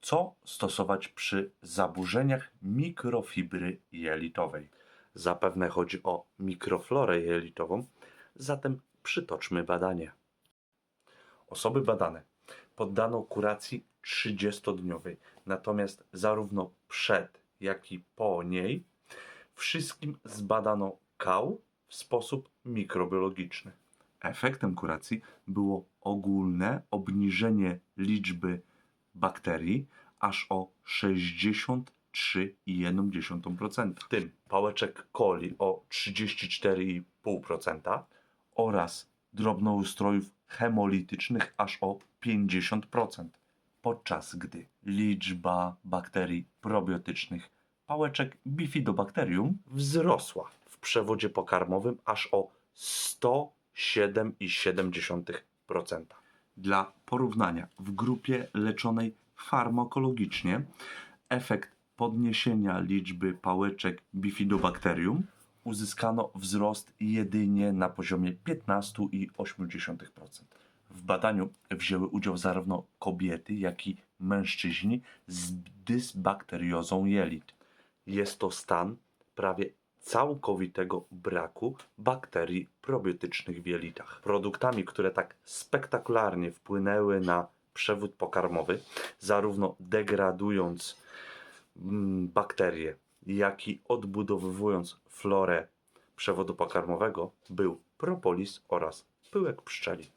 Co stosować przy zaburzeniach mikrofibry jelitowej? Zapewne chodzi o mikroflorę jelitową, zatem przytoczmy badanie. Osoby badane poddano kuracji 30-dniowej, natomiast zarówno przed, jak i po niej wszystkim zbadano kał w sposób mikrobiologiczny. Efektem kuracji było ogólne obniżenie liczby bakterii aż o 63,1%, w tym pałeczek coli o 34,5% oraz drobnoustrojów hemolitycznych aż o 50%, podczas gdy liczba bakterii probiotycznych pałeczek Bifidobacterium wzrosła w przewodzie pokarmowym aż o 107,7%. Dla porównania, w grupie leczonej farmakologicznie efekt podniesienia liczby pałeczek Bifidobacterium uzyskano wzrost jedynie na poziomie 15,8%. W badaniu wzięły udział zarówno kobiety, jak i mężczyźni z dysbakteriozą jelit. Jest to stan prawie całkowitego braku bakterii probiotycznych w jelitach. Produktami, które tak spektakularnie wpłynęły na przewód pokarmowy, zarówno degradując mm, bakterie, jak i odbudowywując florę przewodu pokarmowego, był propolis oraz pyłek pszczeli.